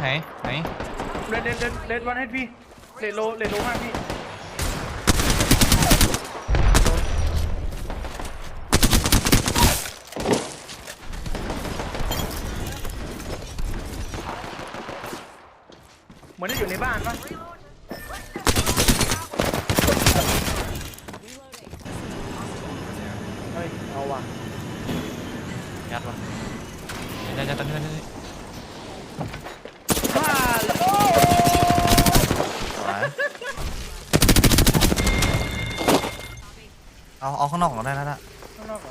ไหนไหนเลนเลนเลนเลนวันให้พี่เลดโลเลดโลห้าพี่เหมือนจะอยู่ในบ้านปะเฮ้ยเอาว่ะ ยัดวะยัดยัดยัดยัดยัดยัด ฮ่าโอ้ สวย เอาเอาข้างนอกก่อนได้แล้วละข้างนอกเหรอ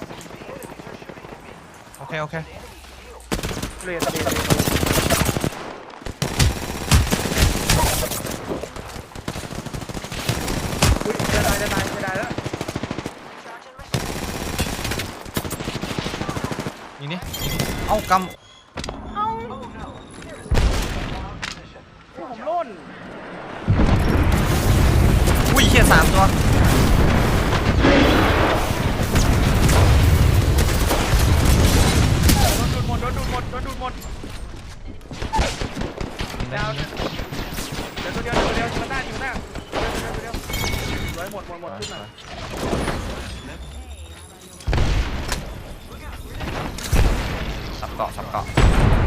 โอเคโอเคเลนเลนเลนอุ้ยจะตายจะตายจะตายแล้วยิงนี่ยิงนี่เอ้ากเอ้าผมล่นำอุ้ยเฮียสามตัว ดโดนดูดหมดยิงได้ดาวยิงเดี๋ยวตัวเดียวตัวเดียวมาหน้าอยู่หน้าเดี๋ยวเดี๋ยวเดี๋ยวร้อยหมดหมดหมดขึ้นมาสับเกาะสับเกาะ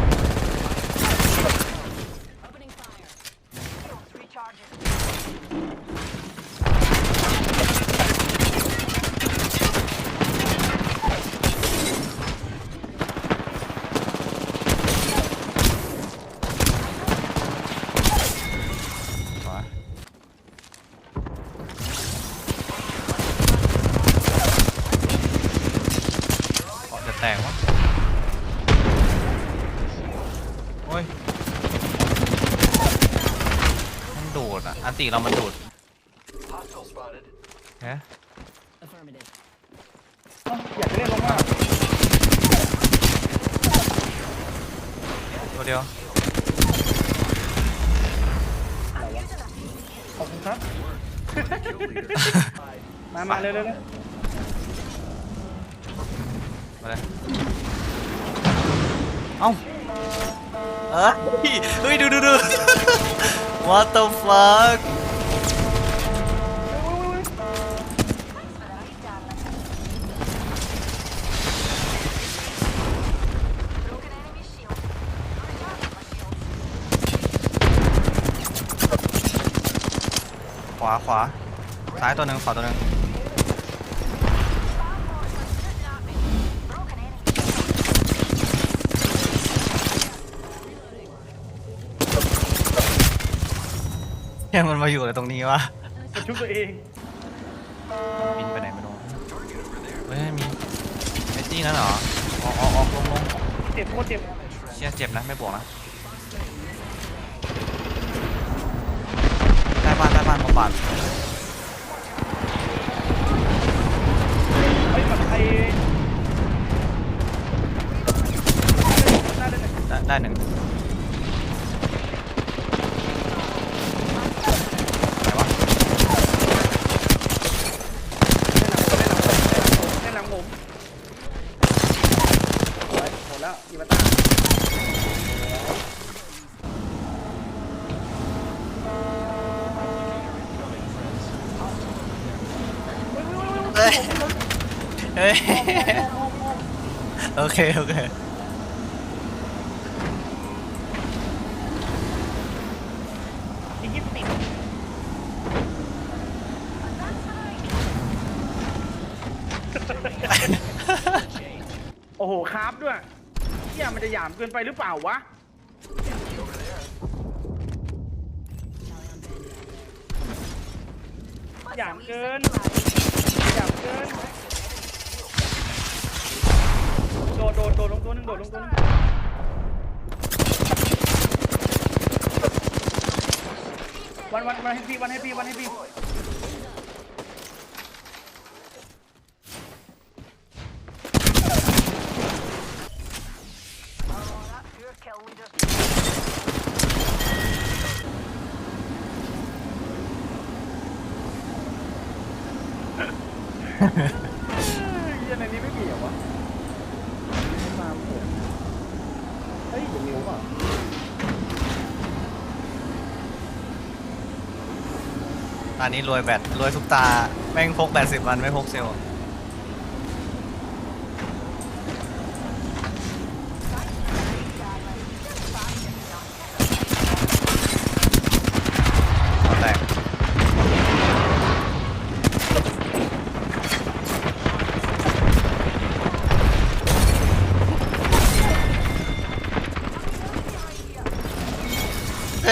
นติเรามันดูดฮะ Affirmative. เอ้าอยากจะเล่นลงมากตัวเดียวขอบคุณครับ มามาเร็วเร็วเร็วมาเลยเอ้าเอ้ยเฮ้ยดูดูดู What the fuck ขวาขวาซ้ายตัวหนึ่งขวาตัวหนึ่ง เฮ้ยมันมาอยู่อะไรตรงนี้วะจะชุบตัวเองบินไปไหนไม่รู้เฮ้ยมีไอ้ตี้นั่นเหรอออกออกออกลงลงเจ็บโคตรเจ็บเชี่ยเจ็บนะไม่บวกนะใต้บ้านใต้บ้านบำบัดเฮ้ยแบบไอ้น่าเล่นไหมได้ได้หนึ่งไหนวะ เล่นหลังผมเล่นหลังผมหมดแล้วอีมาต้า เฮ้ยเฮ้ยโอเค โอเคอีกยี่สิบโอ้โหคราฟด้วยเที่ยมันจะหยามเกินไปหรือเปล่าวะ หยามเกิน ยับเกินโดดโดดโดดลงตัวหนึงโดดลงตัวหนึงวันวันวันให้พี่วันให้พี่วันให้พี่ ยันในนี้ไม่มีเหรอวะไม่มาเปิเฮ้ยเดี๋ยวมิว่ะตอนนี้รวยแบตรวยทุกตา แม่งพกแปดสิบวันไม่พกเซลล์ โอ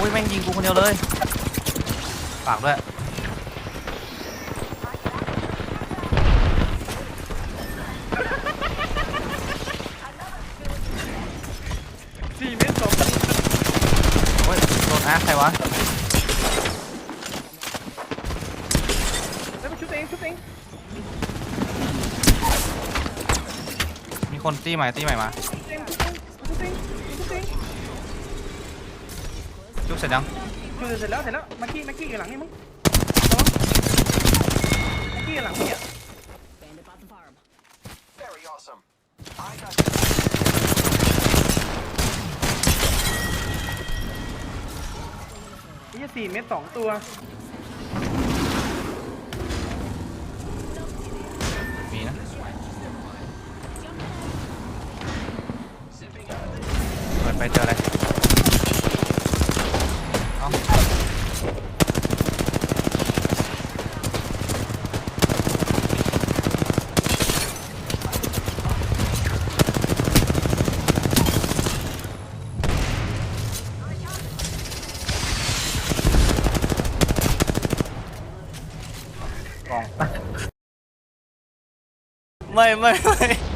้ยแม่งยิงกูคนเดียวเลย ฝากด้วย สี่เมตรสอง โอ้ยโดนอาร์คใครวะ แล้วมันชุดเองชุดเอง มี คนตีใหม่ตีใหม่มาจุกเสร็จยังชุดเสร็จแล้วเสร็จแล้วมากี้มากี้อยู่หลังนี่มึงมากี้อยู่หลังนี่อะ Very awesome. I got นี่สี่เมตรสองตัว ปิดไปเจออะไรเอ้าไม่ไม่ไม่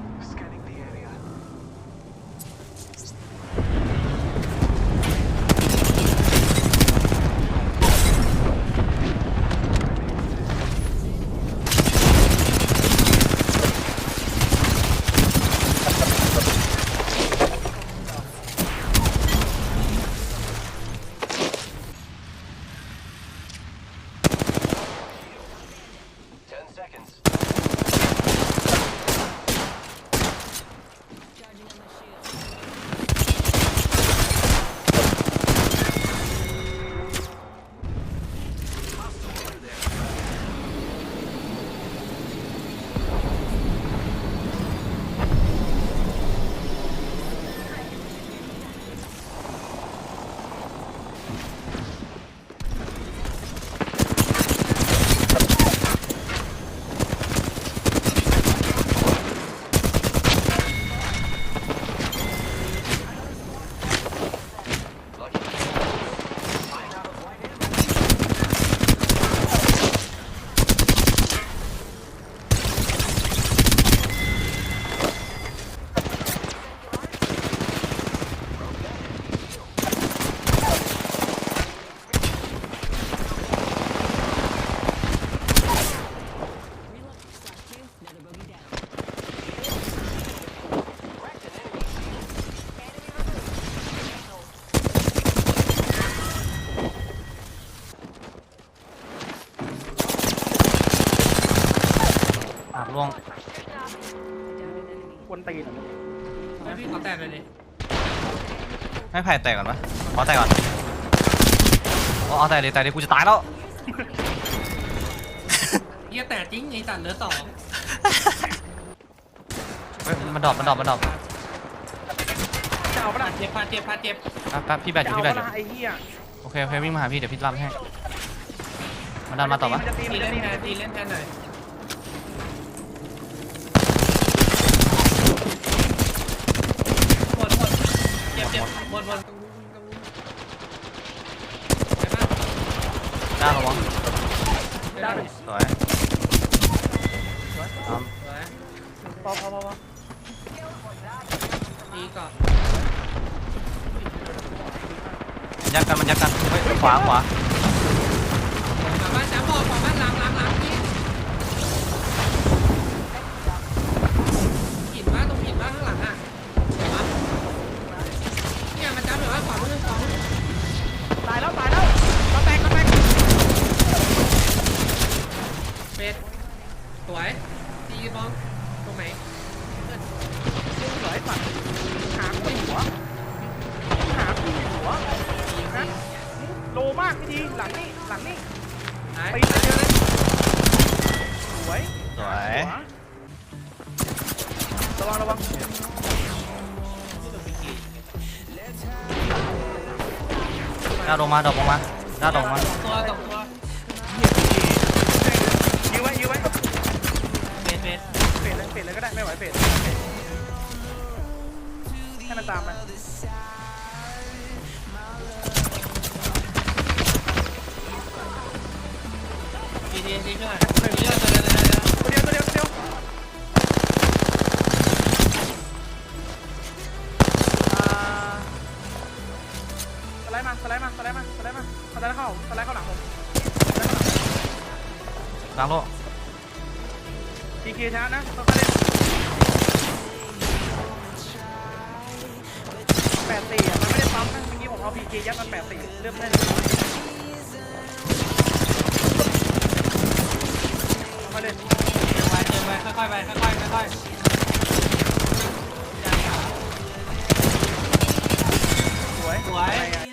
วรตีนให้พี่ขอแตกเลยดิให้ไผ่แตกก่อนปะขอแตกก่อนเอาเอาแตกเลยแตกเลยกูจะตายแล้ว เฮียแตกจริงไอ้สัตว์เหลือสองเฮ้ยมันดรอปมันดรอปมันดรอปจะเอาปะพาล่ะเจ็บพาเจ็บพาเจ็บแป๊บแป๊บพี่แบตอจะยู่เอาพี่แบตปะอยู่ล่ะไอ้เหี้ยโอเคโอเควิ่งมาหาพี่เดี๋ยวพี่รับให้ มันดันมาต่อปะมันจะตีตีมันจะเล่นตีแทนตีเล่นแทนหน่อยหมดหมด เจ็บเจ็บหมดหมดไปบ้างด้านระวังไปบ้างสวยตามสวยพอพอพอพอตีก่อนมันยัดกันมันยัดกันเฮ้ยขวาขวาขวาบ้านจ้าบอกขวาบ้านหลังหลังหลังพี่หินว่าตรงหินว่าข้างหลังอะเห็นปะเนี่ยมันจ้าแบบว่าขวามือขวามือ ตายแล้วตายแล้วมาแตกมาแตก เป็ดสวยตีบอลตรงไหน สวยสัตว์หาผู้หัวหาผู้หัวนะ โลมากไม่ดีหลังนี่หลังนี่หายไปหายเดียวเลยสวยสวยระวังระวังด้านลงมาดอกลงมาด้านลงมาสองตัวสองตัวยื้อไว้ยื้อไว้เป็ดเป็ดเฟดเลยเฟดเลยก็ได้ไม่ไหวเฟดให้มันตามไป ทีทีทีช่วยเยอะตัวเดียวตัวเดียวตัวเดียวตัวเดียวตัวเดียวอ่าสไลด์มาสไลด์มาสไลด์มาสไลด์มาสไลด์เข้าสไลด์เข้าหลังผมกลางโลกทีคีช้านะเขาก็เล่นแปดสี่มันไม่ได้ปั๊มนะเมื่อกี้ผมเอาพีคียัดมันแปดสี่เริ่มเล่น ค่อยเล่ไปเดิไปค่อยๆไปค่อยๆไปค่อยๆสวยสวย